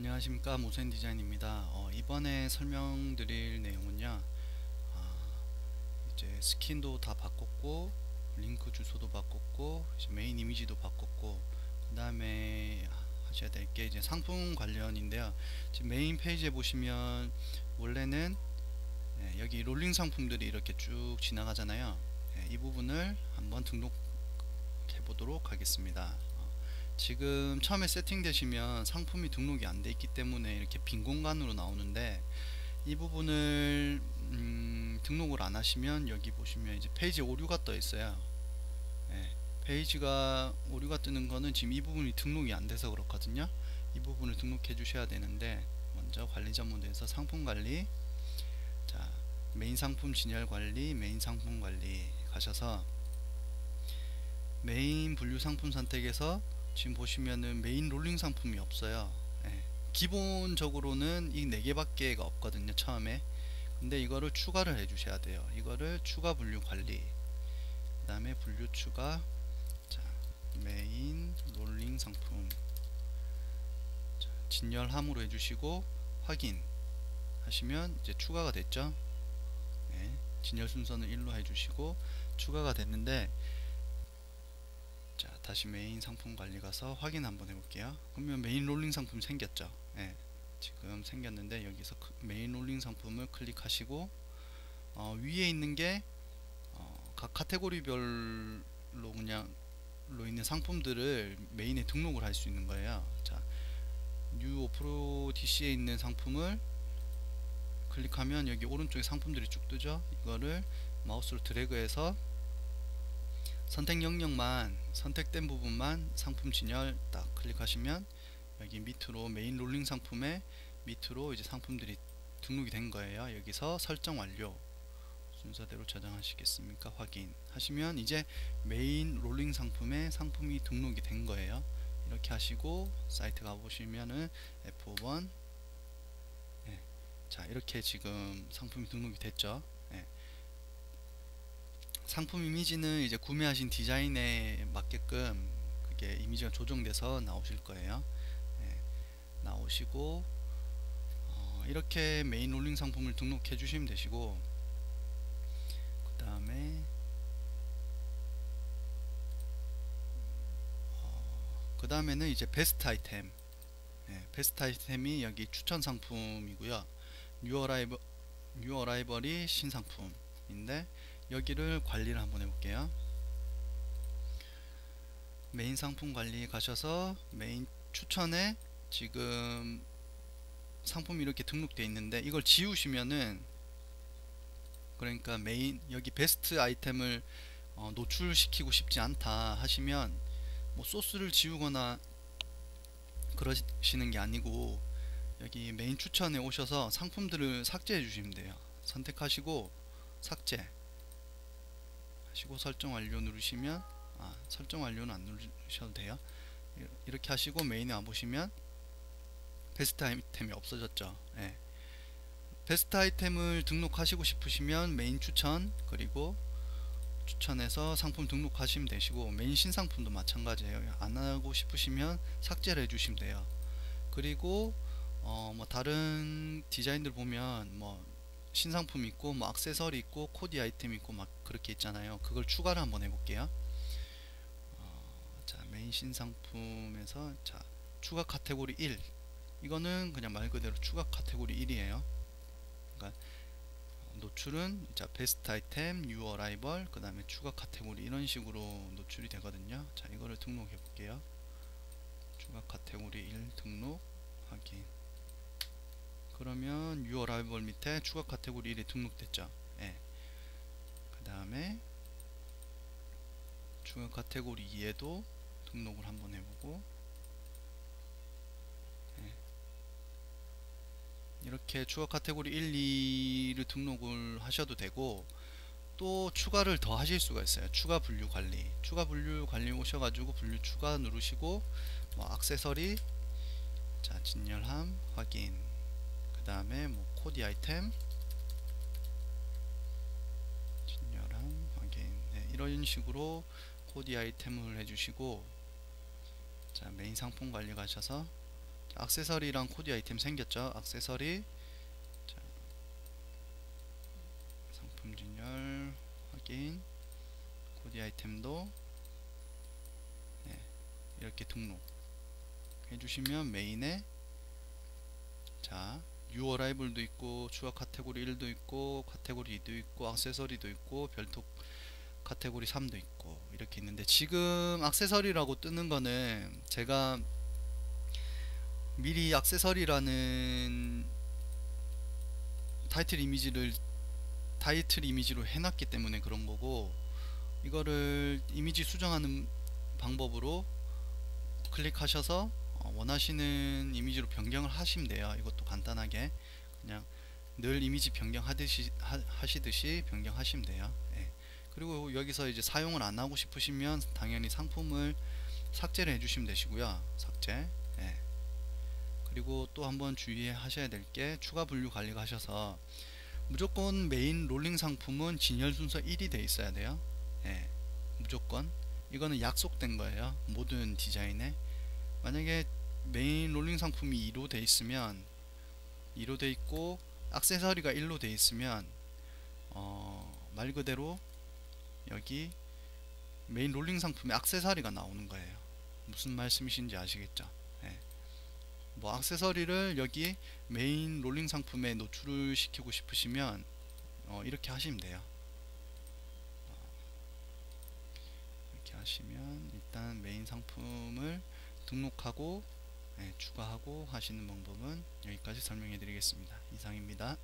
안녕하십니까 모센 디자인입니다. 어, 이번에 설명드릴 내용은요. 아, 이제 스킨도 다 바꿨고 링크 주소도 바꿨고 메인 이미지도 바꿨고 그 다음에 하셔야 될 게 이제 상품 관련인데요. 지금 메인 페이지에 보시면 원래는 예, 여기 롤링 상품들이 이렇게 쭉 지나가잖아요. 예, 이 부분을 한번 등록해 보도록 하겠습니다. 지금 처음에 세팅되시면 상품이 등록이 안 돼 있기 때문에 이렇게 빈 공간으로 나오는데 이 부분을 음, 등록을 안 하시면 여기 보시면 이제 페이지 오류가 떠 있어요. 네, 페이지가 오류가 뜨는 거는 지금 이 부분이 등록이 안 돼서 그렇거든요. 이 부분을 등록해 주셔야 되는데 먼저 관리자 모드에서 상품 관리 자 메인 상품 진열 관리 메인 상품 관리 가셔서 메인 분류 상품 선택에서 지금 보시면은 메인 롤링 상품이 없어요. 예. 기본적으로는 이 4개밖에 없거든요 처음에. 근데 이거를 추가를 해 주셔야 돼요. 이거를 추가 분류 관리. 그 다음에 분류 추가. 자, 메인 롤링 상품. 자, 진열함으로 해주시고 확인. 하시면 이제 추가가 됐죠? 네, 진열 순서는 1로 해주시고 추가가 됐는데 자 다시 메인 상품 관리 가서 확인 한번 해볼게요. 그러면 메인 롤링 상품 생겼죠? 예, 지금 생겼는데 여기서 메인 롤링 상품을 클릭하시고 어, 위에 있는 게각 어, 카테고리별로 그냥 로 있는 상품들을 메인에 등록을 할 수 있는 거예요. 자, 뉴 오프로 DC에 있는 상품을 클릭하면 여기 오른쪽에 상품들이 쭉 뜨죠? 이거를 마우스로 드래그해서 선택 영역만 선택된 부분만 상품 진열 딱 클릭하시면 여기 밑으로 메인 롤링 상품에 밑으로 이제 상품들이 등록이 된 거예요. 여기서 설정 완료 순서대로 저장하시겠습니까? 확인 하시면 이제 메인 롤링 상품에 상품이 등록이 된 거예요. 이렇게 하시고 사이트 가보시면은 F1 네. 자 이렇게 지금 상품이 등록이 됐죠. 네. 상품 이미지는 이제 구매하신 디자인에 맞게끔 그게 이미지가 조정돼서 나오실 거예요. 네, 나오시고 어, 이렇게 메인 롤링 상품을 등록해 주시면 되시고 그 다음에 어, 그 다음에는 이제 베스트 아이템 네, 베스트 아이템이 여기 추천 상품이고요. 뉴 어라이벌 뉴 어라이벌이 신상품인데 여기를 관리를 한번 해볼게요. 메인 상품 관리 가셔서 메인 추천에 지금 상품이 이렇게 등록되어 있는데 이걸 지우시면은 그러니까 메인 여기 베스트 아이템을 어, 노출시키고 싶지 않다 하시면 뭐 소스를 지우거나 그러시는 게 아니고 여기 메인 추천에 오셔서 상품들을 삭제해 주시면 돼요. 선택하시고 삭제 하시고 설정 완료 누르시면 아 설정 완료는 안 누르셔도 돼요. 이렇게 하시고 메인에 와보시면 베스트 아이템이 없어졌죠. 예. 베스트 아이템을 등록하시고 싶으시면 메인 추천 그리고 추천해서 상품 등록하시면 되시고 메인 신상품도 마찬가지예요. 안하고 싶으시면 삭제를 해주시면 돼요. 그리고 어 뭐 다른 디자인들 보면 뭐 신상품 있고 뭐 액세서리 있고 코디 아이템 있고 막 그렇게 있잖아요. 그걸 추가를 한번 해볼게요. 어, 자 메인 신상품에서 자 추가 카테고리 1 이거는 그냥 말 그대로 추가 카테고리 1이에요. 그러니까 노출은 자 베스트 아이템 뉴 어라이벌 그 다음에 추가 카테고리 이런 식으로 노출이 되거든요. 자 이거를 등록해 볼게요. 추가 카테고리 1 등록 그러면 유어 라이벌 밑에 추가 카테고리 1이 등록됐죠 예. 그 다음에 추가 카테고리 2에도 등록을 한번 해보고 예. 이렇게 추가 카테고리 1, 2를 등록을 하셔도 되고 또 추가를 더 하실 수가 있어요 추가 분류 관리 추가 분류 관리 오셔가지고 분류 추가 누르시고 뭐 액세서리 자 진열함 확인 그 다음에 뭐 코디 아이템 진열함 확인. 네, 이런 식으로 코디 아이템을 해주시고 자 메인 상품 관리 가셔서 액세서리랑 코디 아이템 생겼죠? 액세서리. 자, 상품 진열 확인. 코디 아이템도 네, 이렇게 등록 해주시면 메인에 자 뉴 어라이블도 있고 추가 카테고리 1도 있고 카테고리 2도 있고 액세서리도 있고 별도 카테고리 3도 있고 이렇게 있는데 지금 액세서리라고 뜨는 거는 제가 미리 액세서리라는 타이틀 이미지를 타이틀 이미지로 해놨기 때문에 그런 거고 이거를 이미지 수정하는 방법으로 클릭하셔서 어, 원하시는 이미지로 변경을 하시면 돼요. 이것도 간단하게. 그냥 늘 이미지 변경하듯이 하, 하시듯이 변경하시면 돼요. 예. 그리고 여기서 이제 사용을 안 하고 싶으시면 당연히 상품을 삭제를 해주시면 되시고요. 삭제. 예. 그리고 또 한번 주의하셔야 될 게 추가 분류 관리가 하셔서 무조건 메인 롤링 상품은 진열 순서 1이 돼 있어야 돼요. 예. 무조건. 이거는 약속된 거예요. 모든 디자인에 만약에 메인 롤링 상품이 2로 돼 있으면 2로 돼 있고 액세서리가 1로 돼 있으면 어, 말 그대로 여기 메인 롤링 상품에 액세서리가 나오는 거예요. 무슨 말씀이신지 아시겠죠? 예. 뭐 액세서리를 여기 메인 롤링 상품에 노출을 시키고 싶으시면 어, 이렇게 하시면 돼요. 이렇게 하시면 일단 메인 상품을 등록하고 네, 추가하고 하시는 방법은 여기까지 설명해 드리겠습니다. 이상입니다.